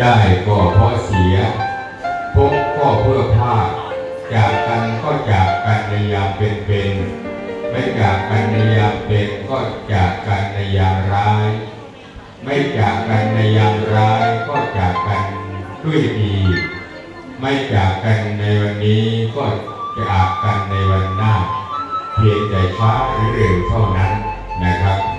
ได้ก็เพราะเสียพบก็เพื่อพลาดจากกันก็จากกันในยามเป็นเป็นไม่จากกันในยามเป็นก็จากกันในยามร้าย ไม่จากกันในยามร้ายก็จากกันด้วยดีไม่จากกันในวันนี้ก็จากกันในวันหน้า เพียงแต่ช้าหรือเร็วเท่านั้นนะครับ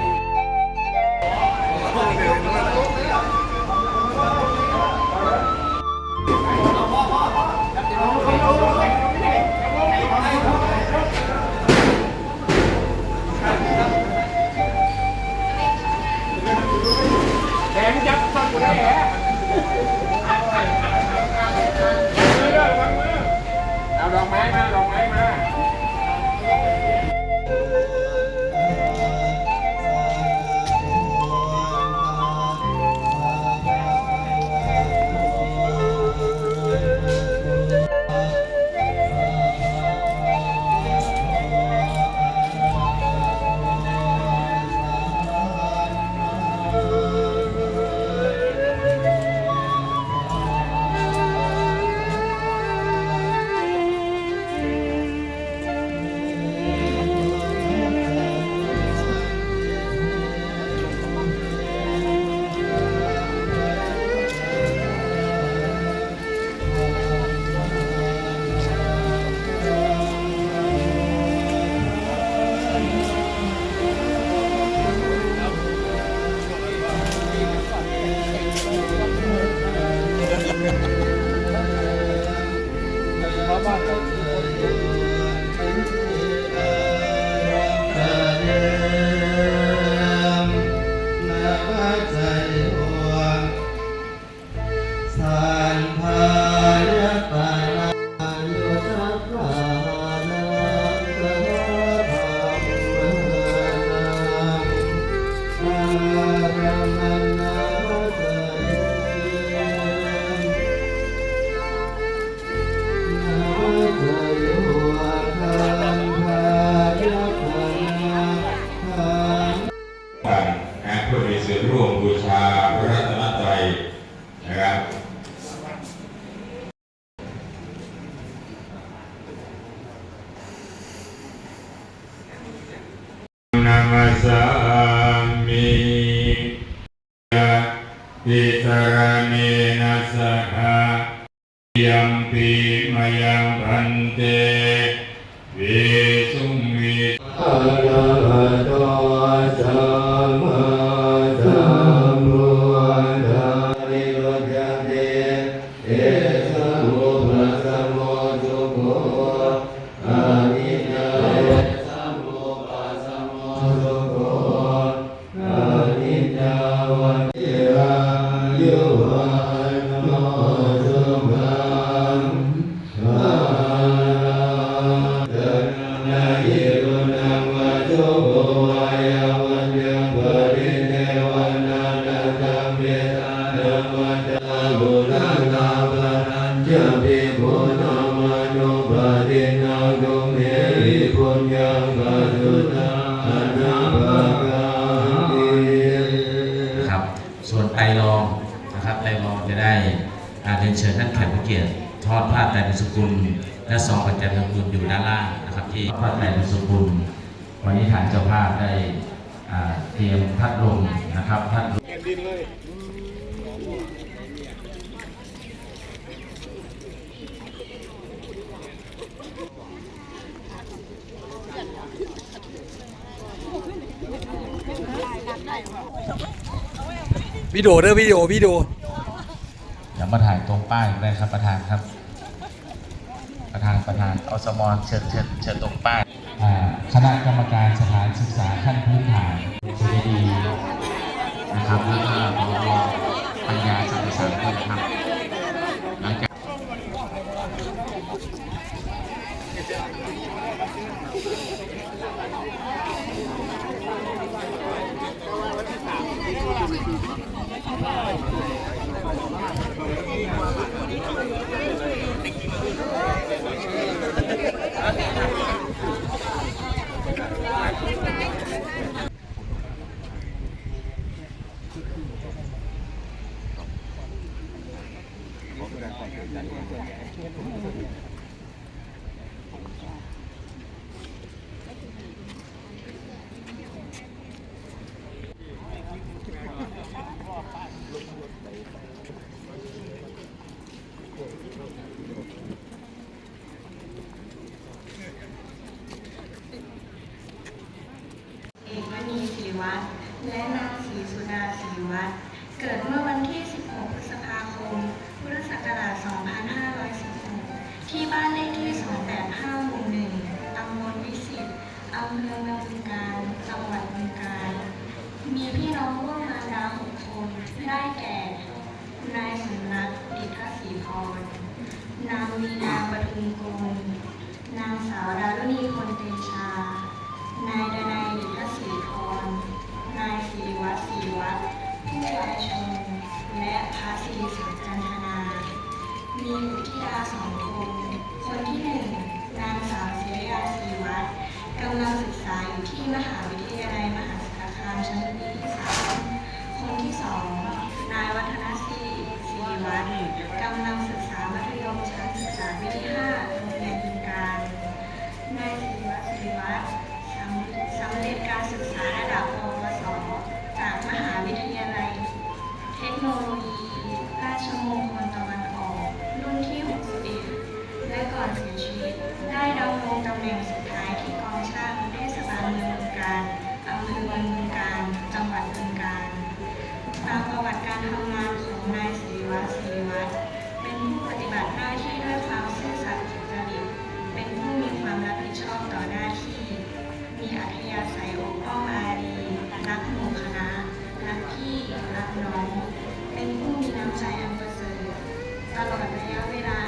น มายังพันเต ทอดผ้าไตรสกุล และซองปัจจัยสกุลอยู่ด้านล่างนะครับ ที่ผ้าไตรสกุล วันนี้ทางเจ้าภาพได้อ่าเตรียมพัดลมนะครับพัดลมวิดีโอเด้อวิดีโอวิดีโอเดี๋ยวมาถ่ายตรงป้ายได้ครับประธานครับ ประธานประธานอสมเชิญเชิญเชิญตรงป้ายอ่าคณะกรรมการสถานศึกษาขั้นพื้นฐานสุริดีนะครับแล้วก็พอปัญญาสังสรรค์นะครับหลังจาก วัและนางศรีสุดาศรีวัฒน์เกิดเมื่อวันที่ 16 พฤษภาคม พุทธศักราช 2516 ที่บ้านเลขที่ 285หมู่1ตำบลวิสิตอำเภอเมืองบึงกาฬจังหวัดบึงกาฬมีพี่น้องร่วมงารดา6คน ได้แก่ นายสมรักดิทัศรีพร นางวีนาปทุมกุลนางสาวดารุณีพนเตชา นายด ดาสองคมคนที่หนางสาวเสราศรีวัฒน์กำลังศึกษาอยู่ที่มหาวิทยาลัยมหาสารคามชั้นปีคนที่สนายวัฒนศรีศรีวัฒน์กำลังศึกษามัธยมชั้นศึกษาปีชาโรงเรียนบึการนายศรีวัฒน์ศรีวัฒน์สำเร็จการศึกษาระดับปวจากมหาวิทยาลัย เทคโนโล และก่อนเสียชีวิต ได้ดำรงตำแหน่งสุดท้ายที่กองช่างเทศบาลเมืองบึงการอำเภอเมืองบึงการจังหวัดบึงการตามประวัติการทำงานของนายศิริวัฒน์ศิริวัฒน์เป็นผู้ปฏิบัติหน้าที่ด้วยความซื่อสัตย์สุจริตเป็นผู้มีความรับผิดชอบต่อหน้าที่ มีอัธยาศัยอบอ้อมอารีรักหมู่คณะรักพี่รักน้อง เป็นผู้มีน้ำใจอันประเสริฐตลอดระยะเวลา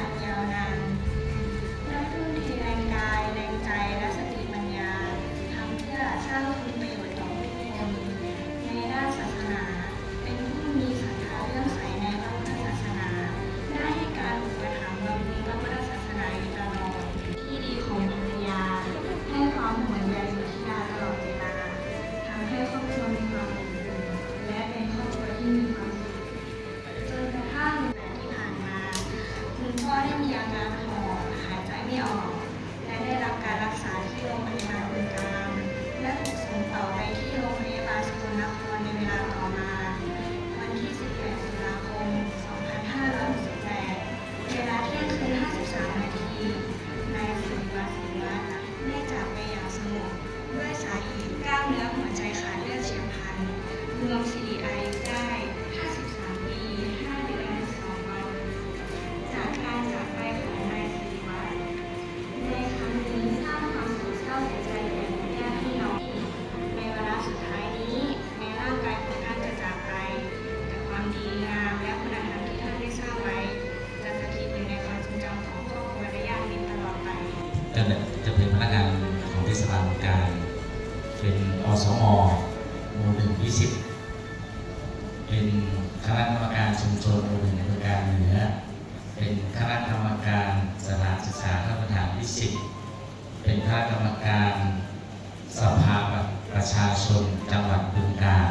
ประชาชนจังหวัดบึงกาฬ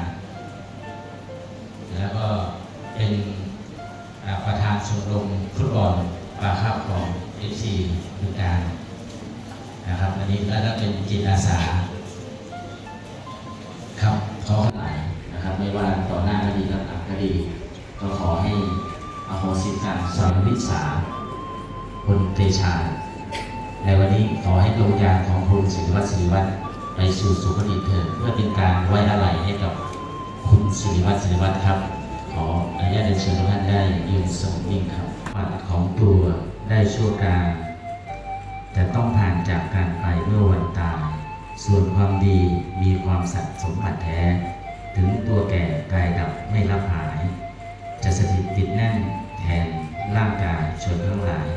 แล้วก็เป็นประธานชมรมฟุตบอลปลาคาบของเอฟซีบึงกาฬนะครับอันนี้แล้วก็เป็นจิตอาสาครับขอหลายนะครับไม่ว่าต่อหน้าคดีและหลังคดี ก็ขอให้อโหสิกรรมสอนวิสาคุณเตชาในวันนี้ขอให้ดวงวิญญาของคุณศิริวัตรศิริวัตร ไปสู่สุคติเถิดเพื่อเป็นการไว้อาลัยให้กับคุณศิริวัตรศิริวัตรครับ ขออนุญาตเรียนเชิญทุกท่านได้ยืนสงบนิ่งครับบัตรของตัวได้ชั่วการแต่ต้องผ่านจากการไปเมื่อวันตาย ส่วนความดีมีความสัตย์สมบัติแท้ ถึงตัวแก่กายดับไม่รับหาย จะสถิตติดแน่นแทนร่างกายชนทั้งหลาย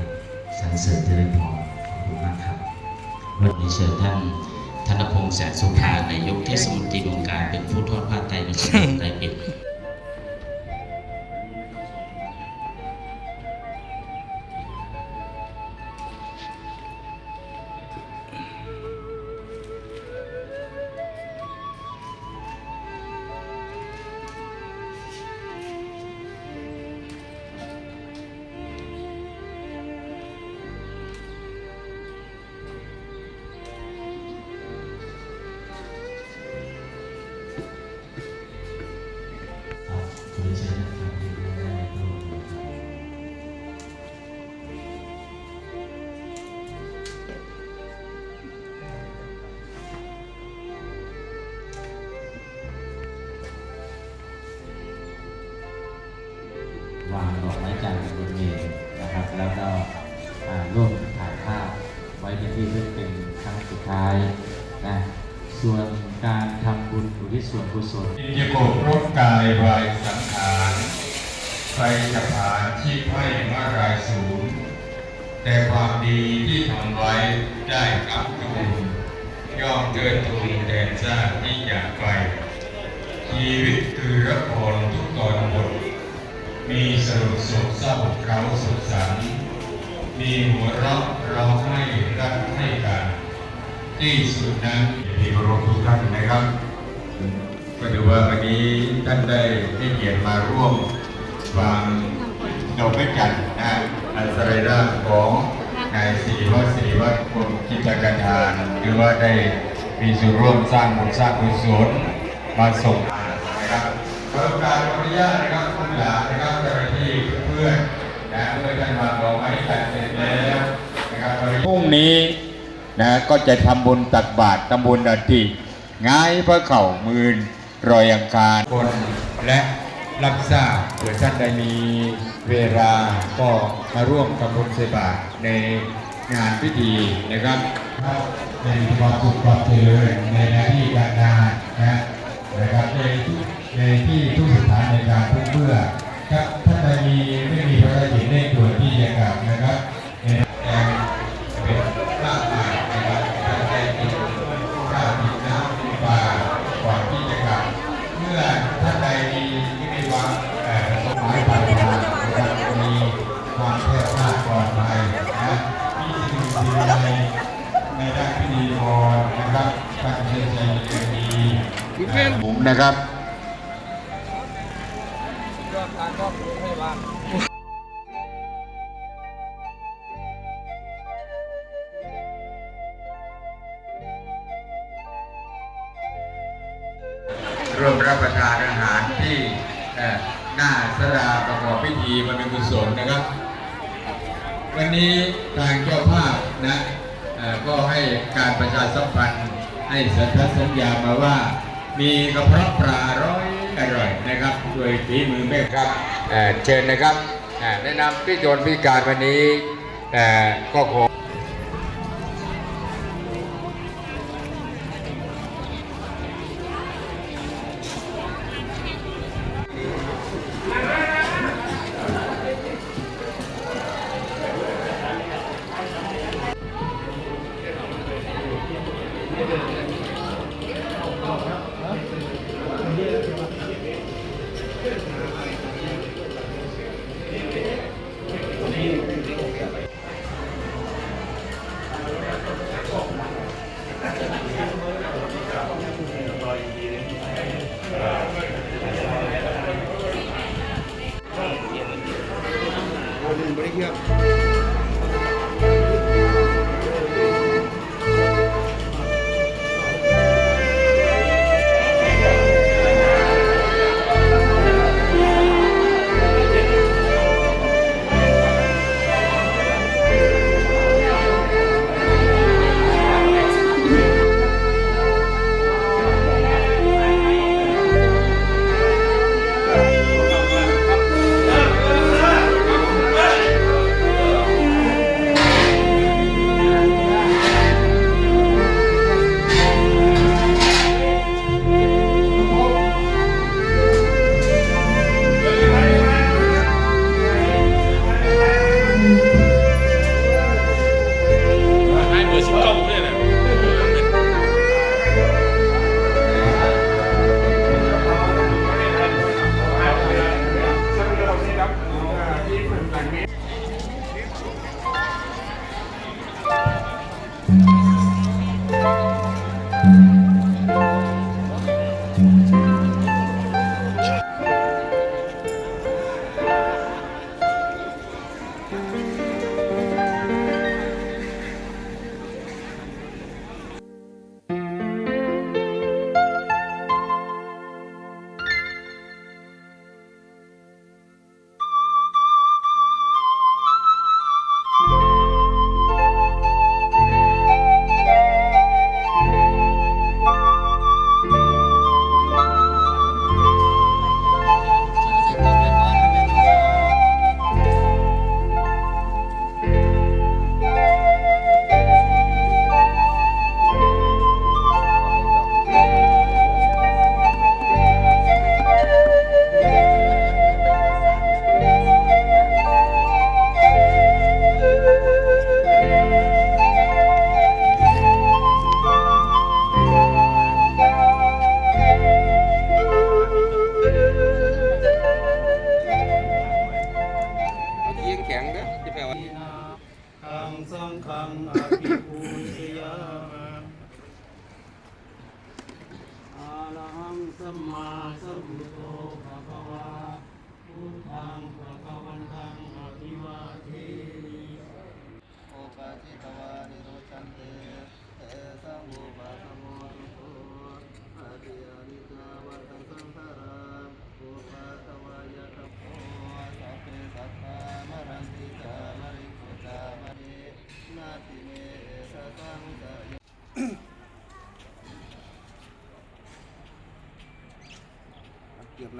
สรรเสริญเจริญพรขอบคุณมากครับ วันนี้เชิญท่าน ธนพงษ์แสนสุภานายกเทศมนตรีองค์การเป็นผู้ทอดผ้าไตรมาสมไตรปิด มถ่ายภาพไว้เป็นที่เพื่อเป็นครั้งสุดท้ายนะส่วนการทำบุญอุทิศส่วนกุศลอินจะโกรธรบกายวายสังขารไปจะผ่านชีพให้มารายสูงแต่ความดีที่ทำไว้ได้กับจูนย่อมเดินทูนแดนซ่าที่อยากไกลชีวิตคือละครทุกตอนบทมีสรุปโศกเศร้าเราสุขสันต์ มีหัวเราะร้องให้รักให้กันที่สุดนั้นที่เคารพทุกท่านนะครับก็ถือว่าวันนี้ท่านได้ให้เกียรติมาร่วมวางดอกไม้จันทร์นะอันสรีระของนายสิริวัฒน์สิริวัฒน์กรมกิจการทานหรือว่าได้มีส่วนร่วมสร้างบุญสร้างกุศลมาส่งนะครับขอการอนุญาตนะครับคุณหลานนะครับ นี้นะก็จะทำบุญตักบาตรทำบุญอาทิง่ายพระเข่ามืนรอยอังคารคนและรับทราบเผื่อท่านใดมีเวลาก็มาร่วมทำบุญเสบาในงานพิธีนะครับในความสุขความเจริญในหน้าที่การงานนะนะครับในทุกในที่ทุกสถานในการทุกเมื่อครับท่านใดมีไม่มีภารกิจเร่งด่วนที่จะกลับนะครับ นะครับร่วมรับประทานอาหารที่หน้าสราประกอบพิธีบรรเป็นกุศลนะครับ วันนี้ทางเจ้าภาพนะก็ให้การประชาสัมพันธ์ให้สัญญสัญญามาว่า มีกระเพาะปลาร้อยอร่อยนะครับด้วยฝีมือแม่ครับเชิญนะครับแนะนำพี่โจนพี่การวันนี้เอ่ก็ขอ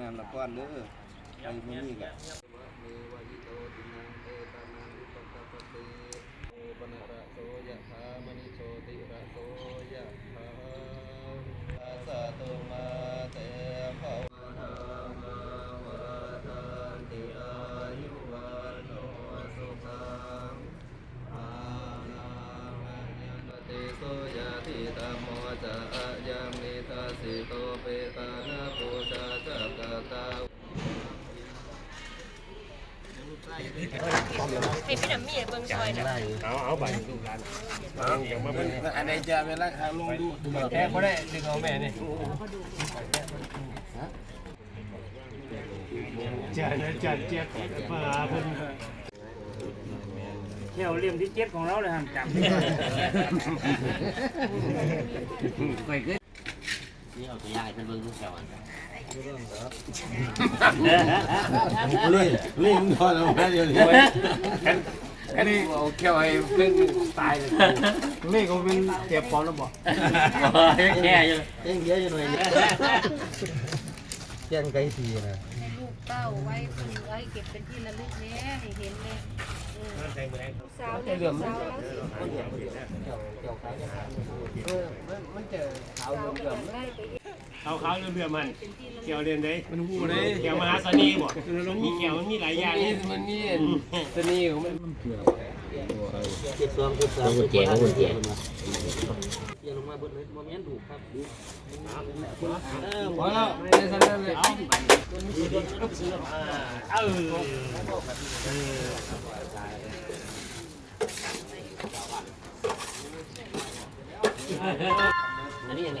น้ำละก้อนเด้อไอ้มื้อนี้ก็สะตุมาเตภวะธรรมวะทันติอายุวันโนสุขังอาลังอัญญมติโสยะทิธรรมโมจะอะยัง ให้พี่น้ำมีเบิ่งซอยนะอันไหนจะเวลาขาลงดูแค่ก็ได้ดึงเอาแม่นี่จัดจัดเจ็ดมาเพิ่นเที่ยวเลี่ยมที่เจ็ดของเราเลยฮะจับ เล่นเล่นทอดเอาแค่เดียวนี้อันนี้เอาแค่ไอ้เล่นตายเลยนี่ก็เป็นเจ็บปอดแล้วบอกแค่ยังยังเยอะอยู่หน่อยแย่งไก่ทีนะให้ลูกเต้าไว้เพิ่นไว้เก็บเป็นที่ระลึกแน่ให้เห็นแน่เออสาวเนี่ยสาวแล้วสิมันจะขาวสาวเดิมก็ได้ไป เฮ็ดเขาเขาเรื่อยๆมันเป็นที่ระลึกเกี่ยวเรียนได้มันหูเลยเกี่ยวมหาสนีบอกมีเกี่ยวมันมีหลายอย่างนี่มันนี่ตัวนี้มันเจ็ดสองเจ็ดสามคนแก่คนแก่เกี่ยวลงมาเบิดเลยโมเมนต์ถูกครับพอแล้วไม่ได้สนั่นเลยเอาเอออันนี้ยังไง